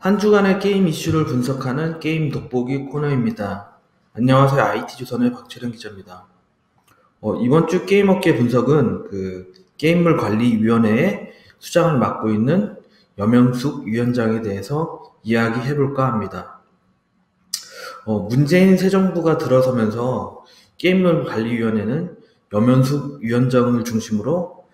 한 주간의 게임 이슈를 분석하는 게임 돋보기 코너입니다. 안녕하세요. IT조선의 박철현 기자입니다. 어, 이번 주 게임 업계 분석은 그 게임물 관리위원회의 수장을 맡고 있는 여명숙 위원장에 대해서 이야기해 볼까 합니다. 어, 문재인 새 정부가 들어서면서 게임물 관리위원회는 여명숙 위원장을 중심으로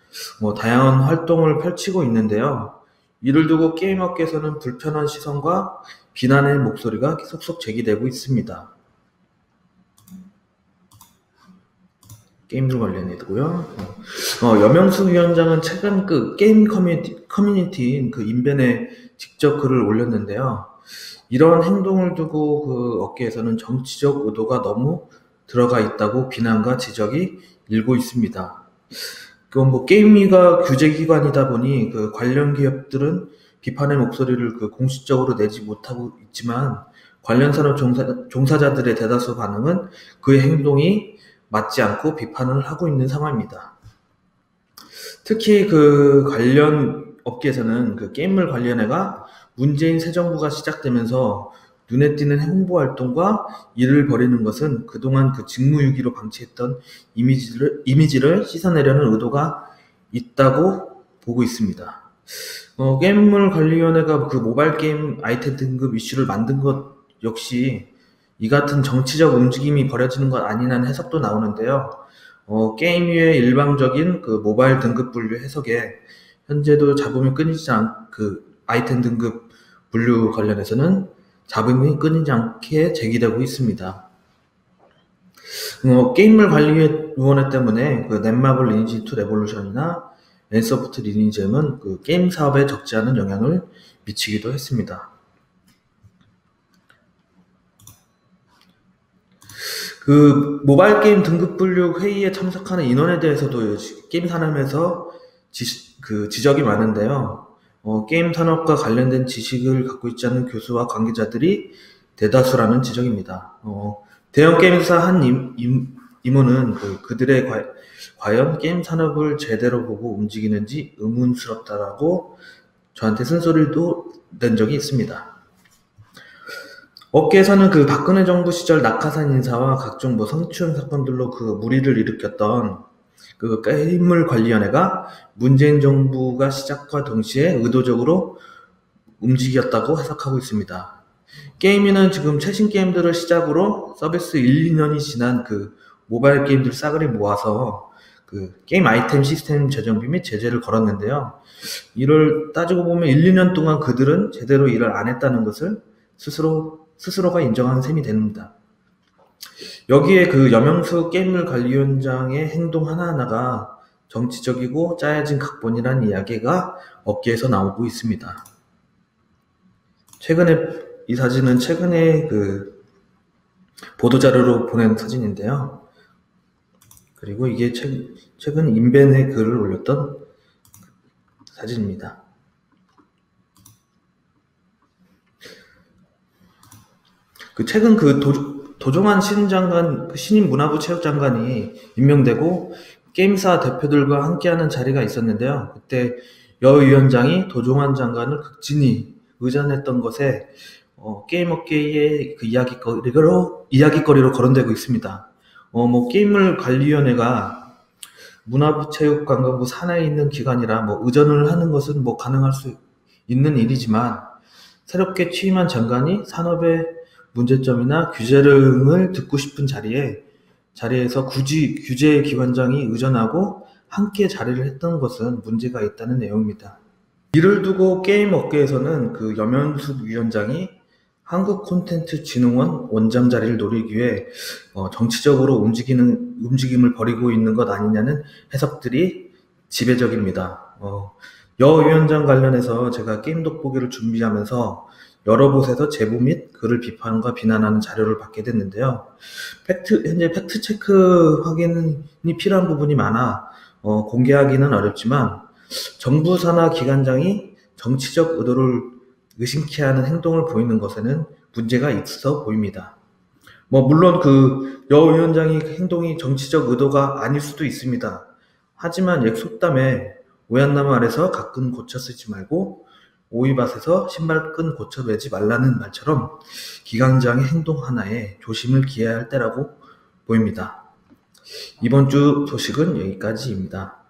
뭐 다양한 활동을 펼치고 있는데요. 이를 두고 게임업계에서는 불편한 시선과 비난의 목소리가 속속 제기되고 있습니다. 게임들 관련해도고요. 어, 여명수 위원장은 최근 그 게임 커뮤니티, 커뮤니티인 그 인벤에 직접 글을 올렸는데요. 이런 행동을 두고 그 업계에서는 정치적 의도가 너무 들어가 있다고 비난과 지적이 일고 있습니다. 그건 뭐 게임위가 규제 기관이다 보니 그 관련 기업들은 비판의 목소리를 그 공식적으로 내지 못하고 있지만 관련 산업 종사, 종사자들의 대다수 반응은 그의 행동이 맞지 않고 비판을 하고 있는 상황입니다. 특히 그 관련 업계에서는 그 게임물 관련해가 문재인 새 정부가 시작되면서 눈에 띄는 홍보 활동과 일을 벌이는 것은 그동안 그 직무유기로 방치했던 이미지를, 이미지를 씻어내려는 의도가 있다고 보고 있습니다. 어, 게임물 관리위원회가 그 모바일 게임 아이템 등급 이슈를 만든 것 역시 이 같은 정치적 움직임이 벌어지는 것 아니냐는 해석도 나오는데요. 어, 게임위의 일방적인 그 모바일 등급 분류 해석에 현재도 잡음이 끊이지 않, 그 아이템 등급 분류 관련해서는 잡음이 끊이지 않게 제기되고 있습니다. 어, 게임물 관리위원회 때문에 그 넷마블 리니지 2 레볼루션이나 엔서프트 리니지엠은 그 게임 사업에 적지 않은 영향을 미치기도 했습니다. 그 모바일 게임 등급 분류 회의에 참석하는 인원에 대해서도 게임 산업에서 지, 그 지적이 많은데요. 어, 게임 산업과 관련된 지식을 갖고 있지 않은 교수와 관계자들이 대다수라는 지적입니다. 어, 대형 게임사 한 임, 임, 임원은 그, 그들의 과, 과연 게임 산업을 제대로 보고 움직이는지 의문스럽다라고 저한테 쓴소리도 낸 적이 있습니다. 업계에서는 그 박근혜 정부 시절 낙하산 인사와 각종 뭐 성추행 사건들로 그 무리를 일으켰던 그 게임물 관리위원회가 문재인 정부가 시작과 동시에 의도적으로 움직였다고 해석하고 있습니다. 게임위는 지금 최신 게임들을 시작으로 서비스 1, 2년이 지난 그 모바일 게임들 싸그리 모아서 그 게임 아이템 시스템 재정비 및 제재를 걸었는데요. 이를 따지고 보면 1, 2년 동안 그들은 제대로 일을 안 했다는 것을 스스로 스스로가 인정하는 셈이 됩니다. 여기에 그 여명수 게임물 관리위원장의 행동 하나하나가 정치적이고 짜여진 각본이라는 이야기가 업계에서 나오고 있습니다. 최근에 이 사진은 최근에 그 보도자료로 보낸 사진인데요. 그리고 이게 최, 최근 인벤에 글을 올렸던 사진입니다. 그 최근 그 도, 도종환 신장관, 그 신임 문화부 체육장관이 임명되고 게임사 대표들과 함께하는 자리가 있었는데요. 그때 여 위원장이 도종환 장관을 극진히 의전했던 것에 어, 게임업계의 그 이야기거리로 이야기거리로 거론되고 있습니다. 어, 뭐 게임을 관리위원회가 문화부 체육관광부 산하에 있는 기관이라 뭐 의전을 하는 것은 뭐 가능할 수 있는 일이지만 새롭게 취임한 장관이 산업의 문제점이나 규제를 듣고 싶은 자리에 자리에서 굳이 규제 기관장이 의전하고 함께 자리를 했던 것은 문제가 있다는 내용입니다. 이를 두고 게임 업계에서는 그 염현숙 위원장이 한국 콘텐츠 진흥원 원장 자리를 노리기 위해 어, 정치적으로 움직이는 움직임을 벌이고 있는 것 아니냐는 해석들이 지배적입니다. 어, 여 위원장 관련해서 제가 게임 돋보기를 준비하면서 여러 곳에서 제보 및 그를 비판과 비난하는 자료를 받게 됐는데요. 팩트, 현재 팩트 체크 확인이 필요한 부분이 많아 어, 공개하기는 어렵지만 정부 산하 기관장이 정치적 의도를 의심케 하는 행동을 보이는 것에는 문제가 있어 보입니다. 뭐 물론 그 여 위원장의 행동이 정치적 의도가 아닐 수도 있습니다. 하지만 약 속담에 오얏나무 아래서 가끔 고쳐 쓰지 말고 오이밭에서 신발끈 고쳐 매지 말라는 말처럼 기강장의 행동 하나에 조심을 기해야 할 때라고 보입니다. 이번 주 소식은 여기까지입니다.